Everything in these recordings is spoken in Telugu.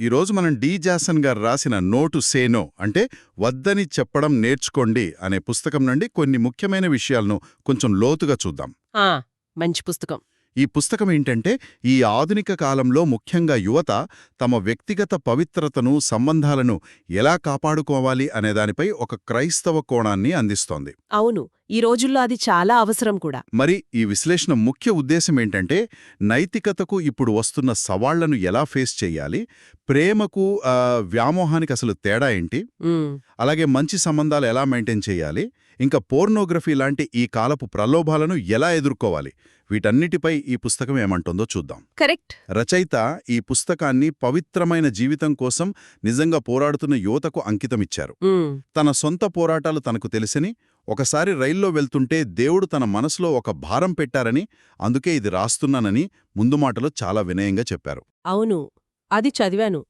ఈరోజు మనం డి. జాసన్ గారు రాసిన నోటు సేనో అంటే వద్దని చెప్పడం నేర్చుకోండి అనే పుస్తకం నుండి కొన్ని ముఖ్యమైన విషయాలను కొంచెం లోతుగా చూద్దాం. మంచి పుస్తకం. ఈ పుస్తకం ఏంటంటే ఈ ఆధునిక కాలంలో ముఖ్యంగా యువత తమ వ్యక్తిగత పవిత్రతను సంబంధాలను ఎలా కాపాడుకోవాలి అనే దానిపై ఒక క్రైస్తవ కోణాన్ని అందిస్తోంది. అవును ఈ రోజుల్లో అది చాలా అవసరం కూడా. మరి ఈ విశ్లేషణ ముఖ్య ఉద్దేశం ఏంటంటే నైతికతకు ఇప్పుడు వస్తున్న సవాళ్ళను ఎలా ఫేస్ చేయాలి ప్రేమకు వ్యామోహానికి అసలు తేడా ఏంటి అలాగే మంచి సంబంధాలు ఎలా మెయింటైన్ చేయాలి ఇంకా పోర్నోగ్రఫీ లాంటి ఈ కాలపు ప్రలోభాలను ఎలా ఎదుర్కోవాలి వీటన్నిటిపై ఈ పుస్తకం ఏమంటుందో చూద్దాం. కరెక్ట్. రచయిత ఈ పుస్తకాన్ని పవిత్రమైన జీవితం కోసం నిజంగా పోరాడుతున్న యువతకు అంకితమిచ్చారు. తన సొంత పోరాటాలు తనకు తెలిసని ఒకసారి రైల్లో వెళ్తుంటే దేవుడు తన మనసులో ఒక భారం పెట్టారని అందుకే ఇది రాస్తున్నానని ముందు మాటలో చాలా వినయంగా చెప్పారు. అవును అది చదివాను.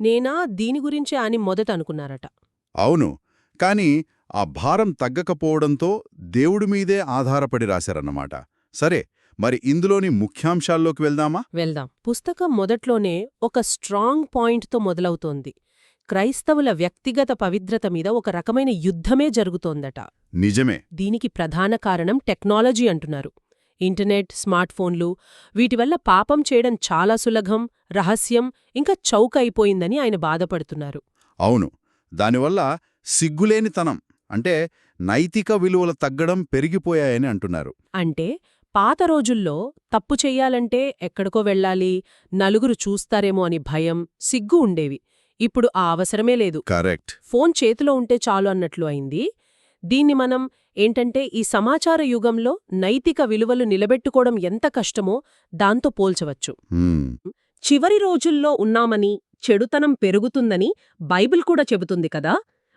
నేనా దీని గురించే అని మొదట అనుకున్నారట. అవును కాని ఆ భారం తగ్గకపోవడంతో దేవుడి మీదే ఆధారపడి రాశారన్నమాట. సరే మరి ఇందులోని ముఖ్యాంశాల్లోకి వెళ్దామా? వెళ్దాం. పుస్తకం మొదట్లోనే ఒక స్ట్రాంగ్ పాయింట్తో మొదలవుతోంది. క్రైస్తవుల వ్యక్తిగత పవిత్రత మీద ఒక రకమైన యుద్ధమే జరుగుతోందట. నిజమే. దీనికి ప్రధాన కారణం టెక్నాలజీ అంటున్నారు. ఇంటర్నెట్ స్మార్ట్ ఫోన్లు వీటి వల్ల పాపం చేయడం చాలా సులభం రహస్యం ఇంకా చౌక అయిపోయిందని ఆయన బాధపడుతున్నారు. అవును. దానివల్ల సిగ్గులేనితనం అంటే నైతిక విలువలు తగ్గడం పెరిగిపోయాయని అంటున్నారు. అంటే పాత రోజుల్లో తప్పు చెయ్యాలంటే ఎక్కడికో వెళ్ళాలి నలుగురు చూస్తారేమో అని భయం సిగ్గు ఉండేవి. ఇప్పుడు ఆ అవసరమే లేదు. కరెక్ట్. ఫోన్ చేతిలో ఉంటే చాలు అన్నట్లు అయింది. దీన్ని మనం ఏంటంటే ఈ సమాచార యుగంలో నైతిక విలువలు నిలబెట్టుకోవడం ఎంత కష్టమో దాంతో పోల్చవచ్చు. చివరి రోజుల్లో ఉన్నామని చెడుతనం పెరుగుతుందని బైబిల్ కూడా చెబుతుంది కదా?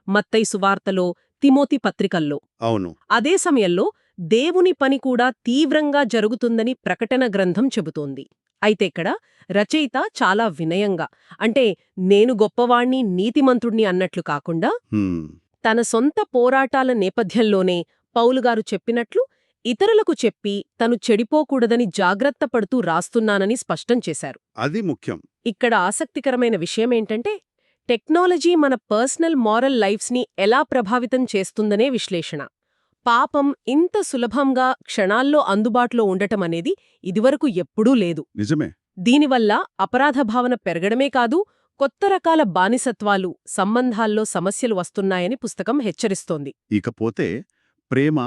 మత్తై సువార్తలో తిమోతి పత్రికల్లో. అవును. అదే సమయంలో దేవుని పని కూడా తీవ్రంగా జరుగుతుందని ప్రకటన గ్రంథం చెబుతోంది. అయితే ఇక్కడ రచయిత చాలా వినయంగా అంటే నేను గొప్పవాణ్ణి నీతిమంతుణ్ణి అన్నట్లు కాకుండా తన సొంత పోరాటాల నేపథ్యంలోనే పౌలుగారు చెప్పినట్లు ఇతరులకు చెప్పి తను చెడిపోకూడదని జాగ్రత్త పడుతూ రాస్తున్నానని స్పష్టం చేశారు. అది ముఖ్యం. ఇక్కడ ఆసక్తికరమైన విషయమేంటంటే టెక్నాలజీ మన పర్సనల్ మారల్ లైఫ్స్ని ఎలా ప్రభావితం చేస్తుందనే విశ్లేషణ. పాపం ఇంత సులభంగా క్షణాల్లో అందుబాటులో ఉండటమనేది ఇదివరకు ఎప్పుడూ లేదు. నిజమే. దీనివల్ల అపరాధ భావన పెరగడమే కాదు కొత్త రకాల బానిసత్వాలు సంబంధాల్లో సమస్యలు వస్తున్నాయని పుస్తకం హెచ్చరిస్తోంది. ఇకపోతే ప్రేమ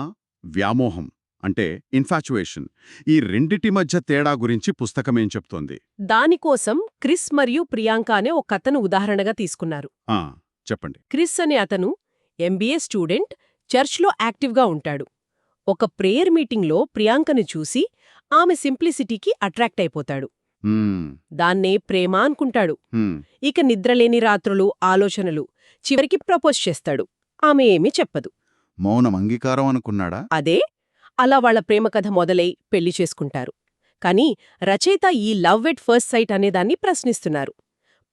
వ్యామోహం అంటే ఇన్ఫాచుయేషన్ ఈ రెండిటి మధ్య తేడా గురించి పుస్తకమేం చెప్తోంది? దానికోసం క్రిస్ మరియు ప్రియాంక అనే ఒక కథను ఉదాహరణగా తీసుకున్నారు. ఆ చెప్పండి. క్రిస్ అనే అతను ఎంబీఏ స్టూడెంట్ చర్చ్లో యాక్టివ్గా ఉంటాడు. ఒక ప్రేయర్ మీటింగ్లో ప్రియాంకను చూసి ఆమె సింప్లిసిటీకి అట్రాక్ట్ అయిపోతాడు. దాన్నే ప్రేమ అనుకుంటాడు. ఇక నిద్రలేని రాత్రులు ఆలోచనలు చివరికి ప్రపోజ్ చేస్తాడు. ఆమె ఏమీ చెప్పదు. మౌనం అంగీకారం అనుకున్నాడా? అదే అలా వాళ్ళ ప్రేమ కథ మొదలై పెళ్ళి చేసుకుంటారు. కాని రచయిత ఈ లవ్ ఎట్ ఫస్ట్ సైట్ అనేదాన్ని ప్రశ్నిస్తున్నారు.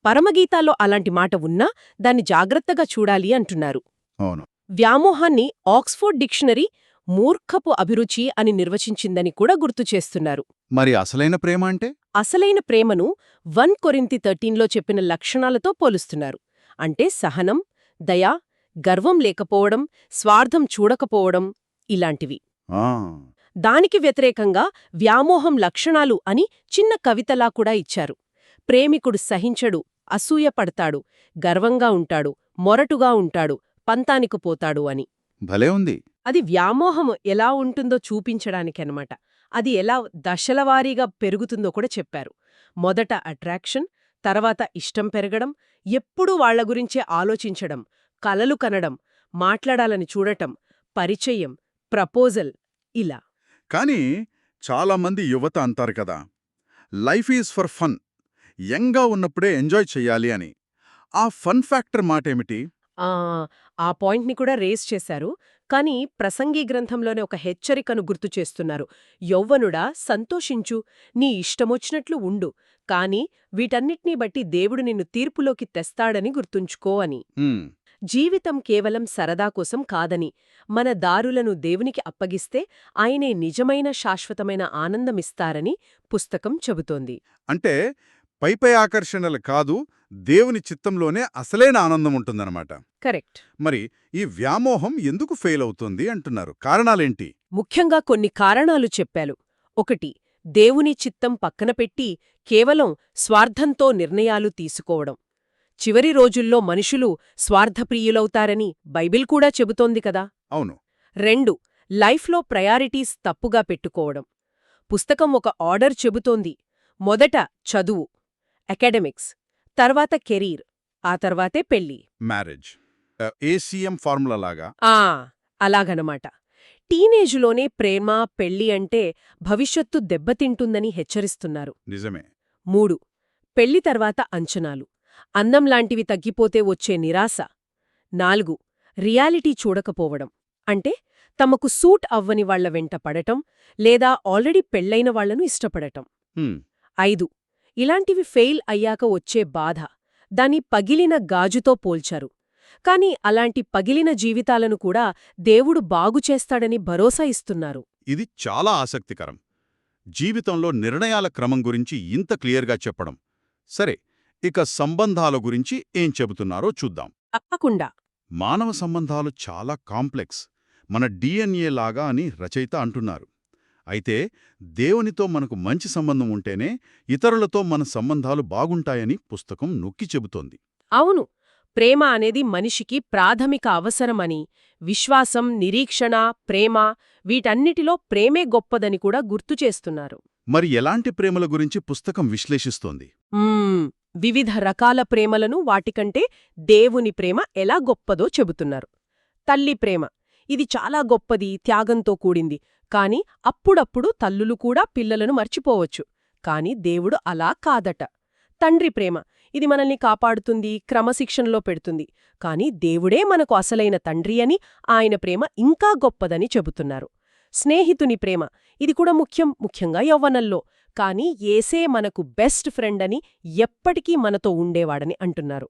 పరమగీతాల్లో అలాంటి మాట ఉన్నా దాన్ని జాగ్రత్తగా చూడాలి అంటున్నారు. అవును. వ్యామోహాన్ని ఆక్స్ఫోర్డ్ డిక్షనరీ మూర్ఖపు అభిరుచి అని నిర్వచించిందని కూడా గుర్తు చేస్తున్నారు. మరి అసలైన ప్రేమ అంటే? అసలైన ప్రేమను వన్ కొరింతి థర్టీన్లో చెప్పిన లక్షణాలతో పోలుస్తున్నారు. అంటే సహనం దయ గర్వం లేకపోవడం స్వార్థం చూడకపోవడం ఇలాంటివి. దానికి వ్యతిరేకంగా వ్యామోహం లక్షణాలు అని చిన్న కవితలా కూడా ఇచ్చారు. ప్రేమికుడు సహించడు అసూయపడతాడు గర్వంగా ఉంటాడు మొరటుగా ఉంటాడు పంతానికి పోతాడు అని. భలే ఉంది. అది వ్యామోహం ఎలా ఉంటుందో చూపించడానికనమాట అది ఎలా దశలవారీగా పెరుగుతుందో కూడా చెప్పారు. మొదట అట్రాక్షన్ తర్వాత ఇష్టం పెరగడం ఎప్పుడూ వాళ్ళ గురించే ఆలోచించడం కలలు కనడం మాట్లాడాలని చూడటం పరిచయం ప్రపోజల్ ఇలా. కానీ చాలామంది యువత అంటారు కదా లైఫ్ ఈజ్ ఫర్ ఫన్. యంగా ఉన్నప్పుడే ఎంజాయ్ చెయ్యాలి అని. ఆ ఫన్ ఫ్యాక్టర్ మాటేమిటి? ఆ ఆ పాయింట్ని కూడా రేస్ చేశారు. కానీ ప్రసంగి గ్రంథంలోనే ఒక హెచ్చరికను గుర్తు చేస్తున్నారు. యౌవనుడా సంతోషించు. నీ ఇష్టమొచ్చినట్లు ఉండు. కాని వీటన్నిట్నీ బట్టి దేవుడు నిన్ను తీర్పులోకి తెస్తాడని గుర్తుంచుకో అని. జీవితం కేవలం సరదా కోసం కాదని. మన దారులను దేవునికి అప్పగిస్తే ఆయనే నిజమైన శాశ్వతమైన ఆనందమిస్తారని పుస్తకం చెబుతోంది. అంటే పైపై ఆకర్షణలు కాదు దేవుని చిత్తంలోనే అసలైన ఆనందం ఉంటుందన్నమాట. కరెక్ట్. మరి ఈ వ్యామోహం ఎందుకు ఫెయిల్ అవుతుంది అంటున్నారు. కారణాలేంటి? ముఖ్యంగా కొన్ని కారణాలు చెప్పాలు ఒకటి దేవుని చిత్తం పక్కన పెట్టి కేవలం స్వార్థంతో నిర్ణయాలు తీసుకోవడం. చివరి రోజుల్లో మనుషులు స్వార్థప్రియులవుతారని బైబిల్ కూడా చెబుతోంది కదా. అవును. రెండు లైఫ్లో ప్రయారిటీస్ తప్పుగా పెట్టుకోవడం. పుస్తకం ఒక ఆర్డర్ చెబుతోంది. మొదట చదువు అకాడమిక్స్ తర్వాత కెరీర్ ఆ తర్వాతే పెళ్ళి మ్యారేజ్. ఏసీఎం ఫార్ములా లాగా? ఆ అలాగనమాట. టీనేజులోనే ప్రేమ పెళ్ళి అంటే భవిష్యత్తు దెబ్బతింటుందని హెచ్చరిస్తున్నారు. నిజమే. మూడు పెళ్ళి తర్వాత అంచనాలు. అందం లాంటివి తగ్గిపోతే వచ్చే నిరాశ. నాలుగు రియాలిటీ చూడకపోవడం. అంటే తమకు సూట్ అవ్వని వాళ్ళ వెంట పడటం లేదా ఆల్రెడీ పెళ్ళైన వాళ్ళను ఇష్టపడటం. ఐదు ఇలాంటివి ఫెయిల్ అయ్యాక వచ్చే బాధ. దాని పగిలిన గాజుతో పోల్చారు. కాని అలాంటి పగిలిన జీవితాలను కూడా దేవుడు బాగుచేస్తాడని భరోసా ఇస్తున్నారు. ఇది చాలా ఆసక్తికరం. జీవితంలో నిర్ణయాల క్రమం గురించి ఇంత క్లియర్గా చెప్పడం. సరే ఇక సంబంధాల గురించి ఏం చెబుతున్నారో చూద్దాం. తప్పకుండా. మానవ సంబంధాలు చాలా కాంప్లెక్స్. మన డిఎన్ఏ లాగా అని రచయిత అంటున్నారు. అయితే దేవునితో మనకు మంచి సంబంధం ఉంటేనే ఇతరులతో మన సంబంధాలు బాగుంటాయని పుస్తకం నొక్కి చెబుతోంది. అవును ప్రేమ అనేది మనిషికి ప్రాథమిక అవసరమని విశ్వాసం నిరీక్షణ ప్రేమ వీటన్నిటిలో ప్రేమే గొప్పదని కూడా గుర్తు చేస్తున్నారు. మరి ఎలాంటి ప్రేమల గురించి పుస్తకం విశ్లేషిస్తోంది? వివిధ రకాల ప్రేమలను వాటికంటే దేవుని ప్రేమ ఎలా గొప్పదో చెబుతున్నారు. తల్లి ప్రేమ ఇది చాలా గొప్పది త్యాగంతో కూడింది. కాని అప్పుడప్పుడు తల్లులు కూడా పిల్లలను మర్చిపోవచ్చు. కాని దేవుడు అలా కాదట. తండ్రి ప్రేమ ఇది మనల్ని కాపాడుతుంది క్రమశిక్షణలో పెడుతుంది. కాని దేవుడే మనకు అసలైన తండ్రి అని ఆయన ప్రేమ ఇంకా గొప్పదని చెబుతున్నారు. స్నేహితుని ప్రేమ ఇది కూడా ముఖ్యం ముఖ్యంగా యవ్వనల్లో కాని ఏసే మనకు బెస్ట్ ఫ్రెండ్ అని ఎప్పటికీ మనతో ఉండేవాడని అంటున్నారు.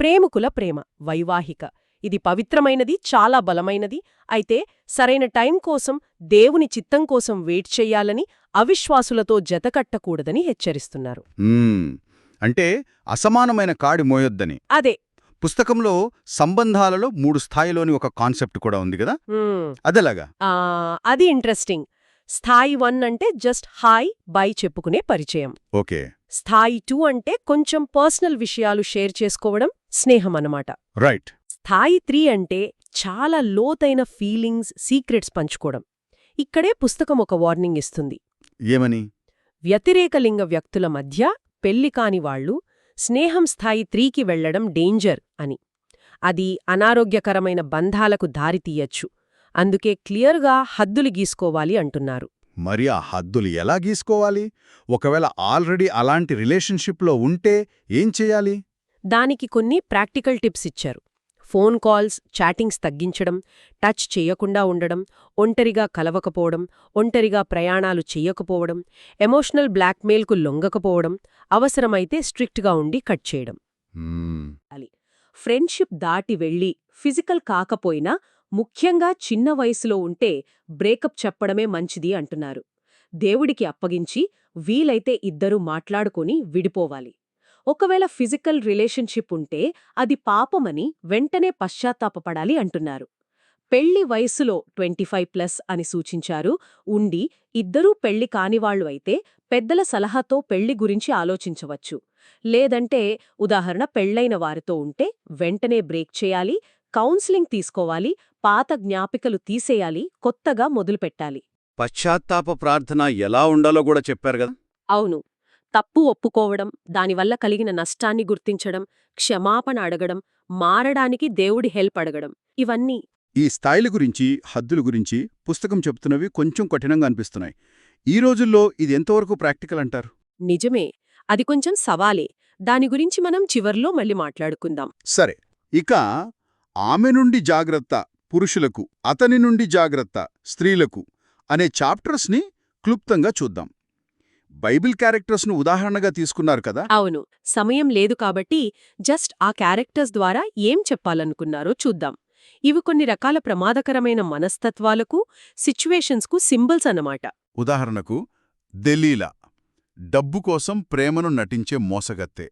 ప్రేమికుల ప్రేమ వైవాహిక ఇది పవిత్రమైనది చాలా బలమైనది. అయితే సరైన టైం కోసం దేవుని చిత్తం కోసం వెయిట్ చెయ్యాలని అవిశ్వాసులతో జతకట్టకూడదని హెచ్చరిస్తున్నారు. అంటే అసమానమైన కాడి మోయొద్దని. అదే. పుస్తకంలో సంబంధాలలో మూడు స్థాయిలోని ఒక కాన్సెప్ట్ కూడా ఉంది కదా. అదెలాగా? ఆ, అది ఇంట్రెస్టింగ్. స్థాయి వన్ అంటే జస్ట్ హాయ్ బై చెప్పుకునే పరిచయం. ఓకే. స్థాయి టూ అంటే కొంచెం పర్సనల్ విషయాలు షేర్ చేసుకోవడం స్నేహం అన్నమాట. రైట్. స్థాయి త్రీ అంటే చాలా లోతైన ఫీలింగ్స్ సీక్రెట్స్ పంచుకోవడం. ఇక్కడే పుస్తకం ఒక వార్నింగ్ ఇస్తుంది. ఏమని? వ్యతిరేకలింగ వ్యక్తుల మధ్య పెళ్ళి కాని వాళ్ళు స్నేహం స్థాయి త్రీకి వెళ్ళడం డేంజర్ అని. అది అనారోగ్యకరమైన బంధాలకు దారితీయచ్చు అందుకే క్లియర్గా హద్దులు గీసుకోవాలి అంటున్నారు. మరి ఆ హద్దులు ఎలా గీసుకోవాలి? ఒకవేళ ఆల్రెడీ అలాంటి రిలేషన్షిప్లో ఉంటే ఏం చేయాలి? దానికి కొన్ని ప్రాక్టికల్ టిప్స్ ఇచ్చారు. ఫోన్ కాల్స్ చాటింగ్స్ తగ్గించడం టచ్ చేయకుండా ఉండడం ఒంటరిగా కలవకపోవడం ఒంటరిగా ప్రయాణాలు చెయ్యకపోవడం ఎమోషనల్ బ్లాక్మెయిల్కు లొంగకపోవడం అవసరమైతే స్ట్రిక్ట్గా ఉండి కట్ చేయడం. ఫ్రెండ్షిప్ దాటి వెళ్ళి ఫిజికల్ కాకపోయినా ముఖ్యంగా చిన్న వయసులో ఉంటే బ్రేకప్ చెప్పడమే మంచిది అంటున్నారు. దేవుడికి అప్పగించి వీలైతే ఇద్దరూ మాట్లాడుకొని విడిపోవాలి. ఒకవేళ ఫిజికల్ రిలేషన్షిప్ ఉంటే అది పాపమని వెంటనే పశ్చాత్తాపపడాలి అంటున్నారు. పెళ్ళి వయసులో ట్వంటీ ఫైవ్ ప్లస్ అని సూచించారు. ఉండి ఇద్దరూ పెళ్ళి కానివాళ్ళు అయితే పెద్దల సలహాతో పెళ్ళి గురించి ఆలోచించవచ్చు. లేదంటే ఉదాహరణ పెళ్ళైన వారితో ఉంటే వెంటనే బ్రేక్ చేయాలి కౌన్సిలింగ్ తీసుకోవాలి పాత జ్ఞాపికలు తీసేయాలి కొత్తగా మొదలుపెట్టాలి. పశ్చాత్తాప ప్రార్థన ఎలా ఉండాలో కూడా చెప్పారు కదా? అవును. తప్పు ఒప్పుకోవడం దానివల్ల కలిగిన నష్టాన్ని గుర్తించడం క్షమాపణ అడగడం మారడానికి దేవుడి హెల్ప్ అడగడం. ఇవన్నీ ఈ స్థాయిల గురించి హద్దుల గురించి పుస్తకం చెప్తున్నవి కొంచెం కఠినంగా అనిపిస్తున్నాయి. ఈ రోజుల్లో ఇది ఎంతవరకు ప్రాక్టికల్ అంటారు? నిజమే. అది కొంచెం సవాలే. దాని గురించి మనం చివర్లో మళ్ళీ మాట్లాడుకుందాం. సరే. ఇక ఆమె నుండి జాగ్రత్త పురుషులకు అతని నుండి జాగ్రత్త స్త్రీలకు అనే చాప్టర్స్ని క్లుప్తంగా చూద్దాం. బైబిల్ క్యారెక్టర్స్ను ఉదాహరణగా తీసుకున్నారు కదా? అవును. సమయం లేదు కాబట్టి జస్ట్ ఆ క్యారెక్టర్స్ ద్వారా ఏం చెప్పాలనుకున్నారో చూద్దాం. ఇవి కొన్ని రకాల ప్రమాదకరమైన మనస్తత్వాలకు సిచ్యువేషన్స్కు సింబల్స్ అన్నమాట. ఉదాహరణకు దెలీలా డబ్బు కోసం ప్రేమను నటించే మోసగత్తే.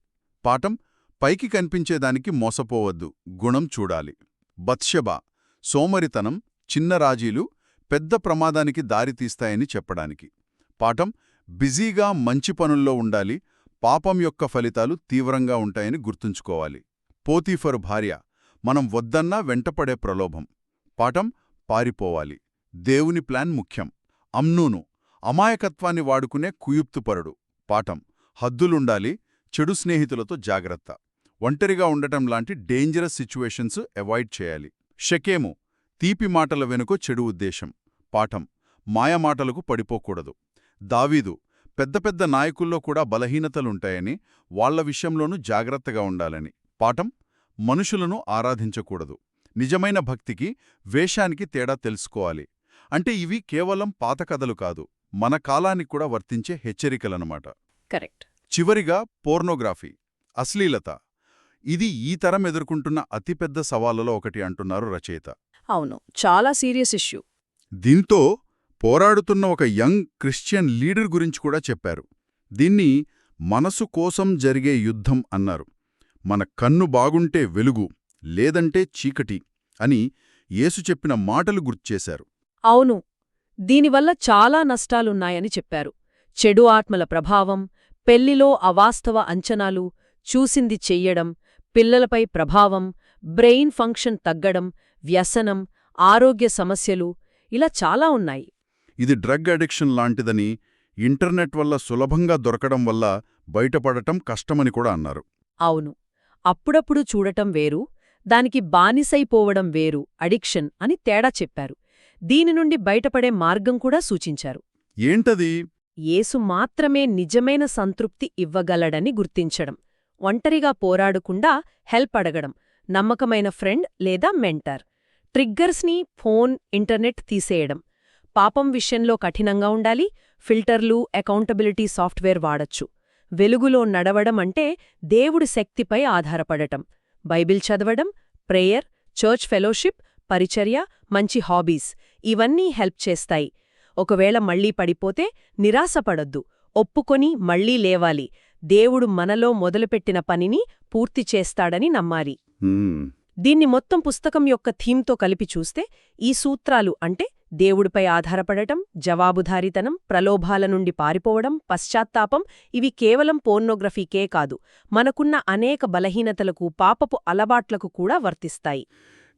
పాఠం పైకి కనిపించేదానికి మోసపోవద్దు గుణం చూడాలి. బత్షబా సోమరితనం చిన్న రాజీలు పెద్ద ప్రమాదానికి దారితీస్తాయని చెప్పడానికి. పాఠం బిజీగా మంచి పనుల్లో ఉండాలి పాపం యొక్క ఫలితాలు తీవ్రంగా ఉంటాయని గుర్తుంచుకోవాలి. పోతీఫరు భార్య మనం వద్దన్నా వెంటపడే ప్రలోభం. పాఠం పారిపోవాలి. దేవుని ప్లాన్ ముఖ్యం. అమ్నూను అమాయకత్వాన్ని వాడుకునే కుయుప్తుపరుడు పాఠం హద్దులుండాలి చెడు స్నేహితులతో జాగ్రత్త. ఒంటరిగా ఉండటం లాంటి డేంజరస్ సిచ్యువేషన్స్ అవాయిడ్ చేయాలి. షకేము తీపి మాటల వెనుక చెడు ఉద్దేశం. పాఠం మాయమాటలకు పడిపోకూడదు. దావీదు పెద్ద పెద్ద నాయకుల్లో కూడా బలహీనతలుంటాయని వాళ్ళ విషయంలోనూ జాగ్రత్తగా ఉండాలని. పాఠం మనుషులను ఆరాధించకూడదు. నిజమైన భక్తికి వేషానికి తేడా తెలుసుకోవాలి. అంటే ఇవి కేవలం పాత కథలు కాదు మన కాలానికి కూడా వర్తించే హెచ్చరికలనమాట కరెక్ట్. చివరిగా పోర్నోగ్రఫీ అశ్లీలత. ఇది ఈ తరం ఎదుర్కొంటున్న అతిపెద్ద సవాళ్ళలో ఒకటి అంటున్నారు రచయిత. అవును చాలా సీరియస్ ఇష్యూ. దీంతో పోరాడుతున్న ఒక యంగ్ క్రిస్టియన్ లీడర్ గురించి కూడా చెప్పారు. దీన్ని మనసు కోసం జరిగే యుద్ధం అన్నారు. మన కన్ను బాగుంటే వెలుగు లేదంటే చీకటి అని యేసు చెప్పిన మాటలు గుర్తుచేశారు అవును దీనివల్ల చాలా నష్టాలున్నాయని చెప్పారు. చెడు ఆత్మల ప్రభావం పెళ్ళిలో అవాస్తవ అంచనాలు చూసింది చెయ్యడం పిల్లలపై ప్రభావం బ్రెయిన్ ఫంక్షన్ తగ్గడం వ్యసనం ఆరోగ్య సమస్యలు ఇలా చాలా ఉన్నాయి. ఇది డ్రగ్ అడిక్షన్ లాంటిదని ఇంటర్నెట్ వల్ల సులభంగా దొరకడం వల్ల బయటపడటం కష్టమని కూడా అన్నారు. అవును. అప్పుడప్పుడు చూడటం వేరు దానికి బానిసైపోవడం వేరు అడిక్షన్ అని తేడా చెప్పారు. దీని నుండి బయటపడే మార్గం కూడా సూచించారు. ఏంటది? యేసు మాత్రమే నిజమైన సంతృప్తి ఇవ్వగలడని గుర్తించడం ఒంటరిగా పోరాడకుండా హెల్ప్ అడగడం నమ్మకమైన ఫ్రెండ్ లేదా మెంటర్ ట్రిగ్గర్స్ని ఫోన్ ఇంటర్నెట్ తీసేయడం పాపం విషయంలో కఠినంగా ఉండాలి ఫిల్టర్లు అకౌంటబిలిటీ సాఫ్ట్వేర్ వాడచ్చు. వెలుగులో నడవడం అంటే దేవుడి శక్తిపై ఆధారపడటం. బైబిల్ చదవడం ప్రేయర్ చర్చ్ ఫెలోషిప్ పరిచర్య మంచి హాబీస్ ఇవన్నీ హెల్ప్ చేస్తాయి. ఒకవేళ మళ్ళీ పడిపోతే నిరాశపడొద్దు. ఒప్పుకొని మళ్ళీ లేవాలి. దేవుడు మనలో మొదలుపెట్టిన పనిని పూర్తి చేస్తాడని నమ్మాలి. దీన్ని మొత్తం పుస్తకం యొక్క థీమ్తో కలిపి చూస్తే ఈ సూత్రాలు అంటే దేవుడిపై ఆధారపడటం జవాబుదారీతనం ప్రలోభాల నుండి పారిపోవడం పశ్చాత్తాపం ఇవి కేవలం పోర్నోగ్రఫీకే కాదు మనకున్న అనేక బలహీనతలకు పాపపు అలవాట్లకు కూడా వర్తిస్తాయి.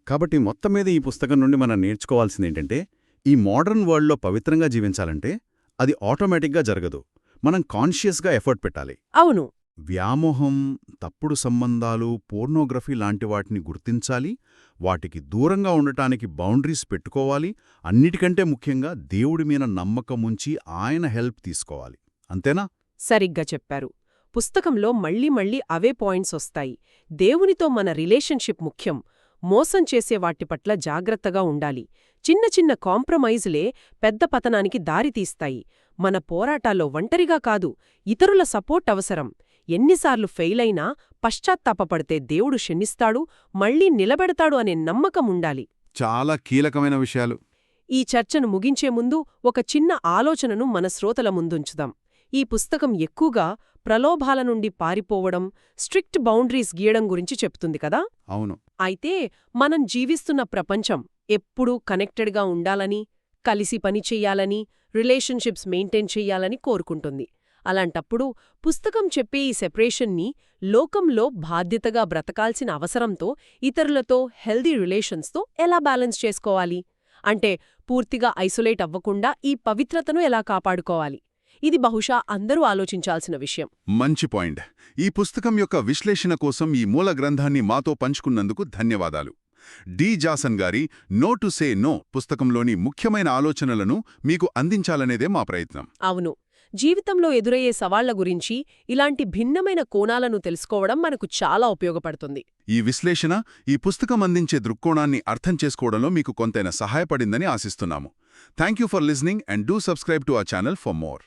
కాబట్టి మొత్తం మీద ఈ పుస్తకం నుండి మనం నేర్చుకోవాల్సిందేంటంటే ఈ మోడర్న్ వరల్డ్లో పవిత్రంగా జీవించాలంటే అది ఆటోమేటిక్గా జరగదు. మనం కాన్షియస్గా ఎఫర్ట్ పెట్టాలి. అవును. వ్యామోహం తప్పుడు సంబంధాలు పోర్నోగ్రఫీ లాంటి వాటిని గుర్తించాలి వాటికి దూరంగా ఉండటానికి బౌండరీస్ పెట్టుకోవాలి అన్నిటికంటే ముఖ్యంగా దేవుడి మీద నమ్మకముంచి ఆయన హెల్ప్ తీసుకోవాలి. అంతేనా? సరిగ్గా చెప్పారు. పుస్తకంలో మళ్ళీ మళ్ళీ అవే పాయింట్స్ వస్తాయి. దేవునితో మన రిలేషన్షిప్ ముఖ్యం. మోసం చేసే వాటి పట్ల జాగ్రత్తగా ఉండాలి. చిన్న చిన్న కాంప్రమైజ్లే పెద్ద పతనానికి దారితీస్తాయి. మన పోరాటాల్లో ఒంటరిగా కాదు ఇతరుల సపోర్ట్ అవసరం. ఎన్నిసార్లు ఫెయిలైనా పశ్చాత్తాపపడితే దేవుడు క్షమిస్తాడు మళ్ళీ నిలబెడతాడు అనే నమ్మకం ఉండాలి. చాలా కీలకమైన విషయాలు. ఈ చర్చను ముగించే ముందు ఒక చిన్న ఆలోచనను మన శ్రోతల ముందుంచుదాం. ఈ పుస్తకం ఎక్కువగా ప్రలోభాల నుండి పారిపోవడం స్ట్రిక్ట్ బౌండరీస్ గీయడం గురించి చెప్తుంది కదా? అవును. అయితే మనం జీవిస్తున్న ప్రపంచం ఎప్పుడూ కనెక్టెడ్గా ఉండాలని కలిసి పని చెయ్యాలని రిలేషన్షిప్స్ మెయింటైన్ చెయ్యాలని కోరుకుంటుంది. అలాంటప్పుడు పుస్తకం చెప్పే ఈ సెపరేషన్ని లోకంలో బాధ్యతగా బ్రతకాల్సిన అవసరంతో ఇతరులతో హెల్దీ రిలేషన్స్తో ఎలా బ్యాలెన్స్ చేసుకోవాలి? అంటే పూర్తిగా ఐసోలేట్ అవ్వకుండా ఈ పవిత్రతను ఎలా కాపాడుకోవాలి? ఇది బహుశా అందరూ ఆలోచించాల్సిన విషయం. మంచి పాయింట్. ఈ పుస్తకం యొక్క విశ్లేషణ కోసం ఈ మూల గ్రంథాన్ని మాతో పంచుకున్నందుకు ధన్యవాదాలు. డి. జాసన్ గారి నో టు సే నో పుస్తకంలోని ముఖ్యమైన ఆలోచనలను మీకు అందించాలనేదే మా ప్రయత్నం. అవును. జీవితంలో ఎదురయ్యే సవాళ్ళ గురించి ఇలాంటి భిన్నమైన కోణాలను తెలుసుకోవడం మనకు చాలా ఉపయోగపడుతుంది. ఈ విశ్లేషణ ఈ పుస్తకం అందించే దృక్కోణాన్ని అర్థం చేసుకోవడంలో మీకు కొంతైనా సహాయపడిందని ఆశిస్తున్నాము. Thank you for listening and do subscribe to our channel for more